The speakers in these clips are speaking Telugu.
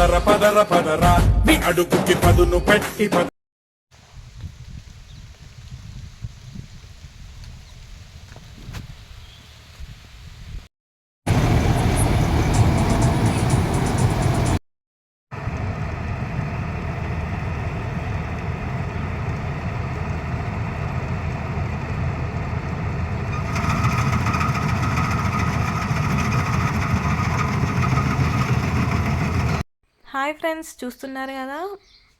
పదర పదర పదరా. నీ అడుగుకి పదును పెట్టి హాయ్ ఫ్రెండ్స్ చూస్తున్నారు కదా?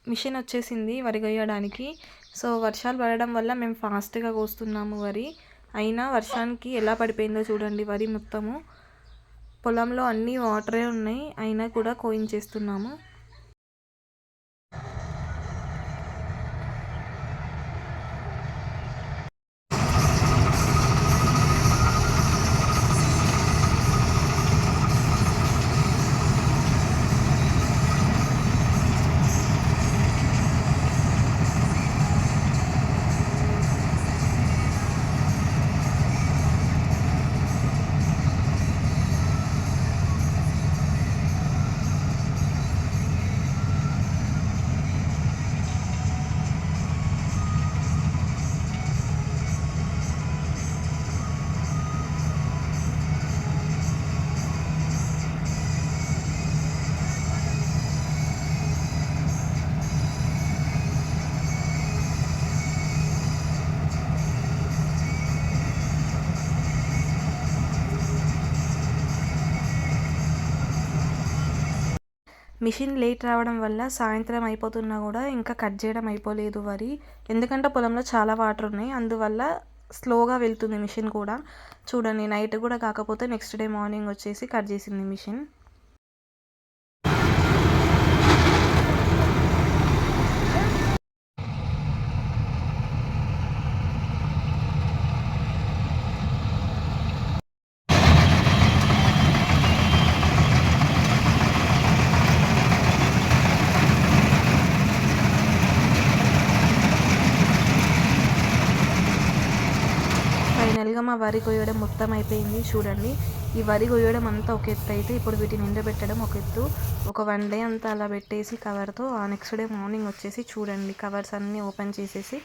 మిషన్ వచ్చేసింది వరి కొయ్యడానికి సో వర్షాలు పడడం వల్ల మేము ఫాస్ట్గా కోస్తున్నాము వరి. అయినా వర్షానికి ఎలా పడిపోయిందో చూడండి వరి మొత్తము. పొలంలో అన్నీ వాటరే ఉన్నాయి అయినా కూడా కోయించేస్తున్నాము. మిషన్ లేట్ రావడం వల్ల సాయంత్రం అయిపోతున్నా కూడా ఇంకా కట్ చేయడం అయిపోలేదు వరి. ఎందుకంటే పొలంలో చాలా వాటర్ ఉన్నాయి. అందువల్ల స్లోగా వెళ్తుంది మిషన్ కూడా. చూడండి నైట్ కూడా కాకపోతే నెక్స్ట్ డే మార్నింగ్ వచ్చేసి కట్ చేసింది మిషన్. ఫైనల్గా మా వరి కొయ్యడం మొత్తం అయిపోయింది. చూడండి ఈ వరి కొయ్యడం అంతా ఒక ఎత్తు అయితే ఇప్పుడు వీటిని ఎండబెట్టడం ఒక ఎత్తు. ఒక వన్ డే అంతా అలా పెట్టేసి కవర్తో ఆ నెక్స్ట్ డే మార్నింగ్ వచ్చేసి చూడండి కవర్స్ అన్నీ ఓపెన్ చేసేసి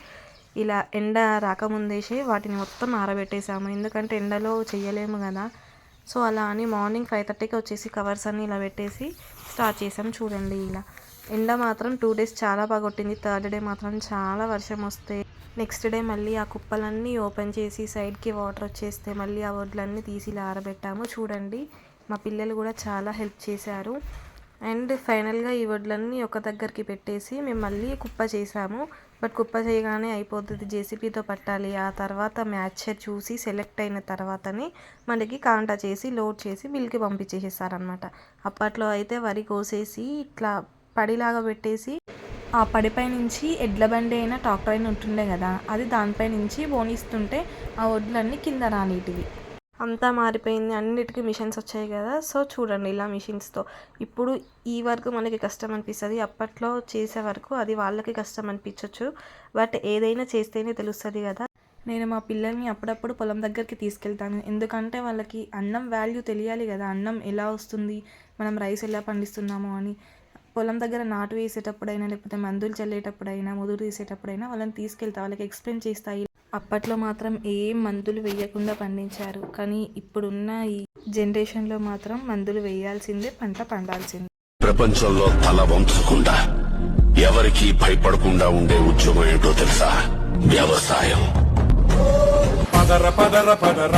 ఇలా ఎండ రాకముందేసి వాటిని మొత్తం ఆరబెట్టేసాము. ఎందుకంటే ఎండలో చేయలేము కదా. సో అలా అని మార్నింగ్ ఫైవ్ థర్టీకి వచ్చేసి కవర్స్ అన్నీ ఇలా పెట్టేసి స్టార్ట్ చేసాం చూడండి ఇలా. ఎండ మాత్రం టూ డేస్ చాలా బాగా కొట్టింది. థర్డ్ డే మాత్రం చాలా వర్షం వస్తే నెక్స్ట్ డే మళ్ళీ ఆ కుప్పలన్నీ ఓపెన్ చేసి సైడ్కి వాటర్ వచ్చేస్తే మళ్ళీ ఆ వడ్లన్నీ తీసి ఇలా ఆరబెట్టాము. చూడండి మా పిల్లలు కూడా చాలా హెల్ప్ చేశారు. అండ్ ఫైనల్గా ఈ వడ్లన్నీ ఒక దగ్గరికి పెట్టేసి మేము మళ్ళీ కుప్ప చేసాము. బట్ కుప్ప చేయగానే అయిపోతుంది జేసీబీతో పట్టాలి. ఆ తర్వాత మ్యాచర్ చూసి సెలెక్ట్ అయిన తర్వాతనే మనకి కాంటా చేసి లోడ్ చేసి మిల్కి పంపించేసేసారనమాట అప్పట్లో అయితే వరి కోసేసి ఇట్లా పడిలాగా పెట్టేసి ఆ పడిపై నుంచి ఎడ్ల బండి అయినా ట్రాక్టర్ అయినా ఉంటుండే కదా అది దానిపై నుంచి పోనిస్తుంటే ఆ వడ్లన్నీ కింద రానిటివి. అంతా మారిపోయింది. అన్నిటికీ మిషన్స్ వచ్చాయి కదా. సో చూడండి ఇలా మిషన్స్తో. ఇప్పుడు ఈ వరకు మనకి కష్టం అనిపిస్తుంది. అప్పట్లో చేసే వరకు అది వాళ్ళకి కష్టం అనిపించవచ్చు బట్ ఏదైనా చేస్తేనే తెలుస్తుంది కదా. నేను మా పిల్లల్ని అప్పుడప్పుడు పొలం దగ్గరికి తీసుకెళ్తాను. ఎందుకంటే వాళ్ళకి అన్నం వాల్యూ తెలియాలి కదా. అన్నం ఎలా వస్తుంది? మనం రైస్ ఎలా పండిస్తున్నాము అని. పొలం దగ్గర నాటు వేసేటప్పుడైనా లేకపోతే మందులు చల్లేటప్పుడైనా ముదురు తీసేటప్పుడైనా వాళ్ళని తీసుకెళ్తా వాళ్ళకి ఎక్స్ప్లెయిన్ చేస్తాయి అప్పట్లో మాత్రం ఏం మందులు వేయకుండా పండించారు. కానీ ఇప్పుడున్న ఈ జనరేషన్లో మాత్రం మందులు వేయాల్సిందే పంట పండాల్సిందే. ప్రపంచంలో తల వంచకుండా ఎవరికీ భయపడకుండా ఉండే ఉద్యోగం ఏంటో తెలుసా? వ్యవసాయం. పదర పదర పదర.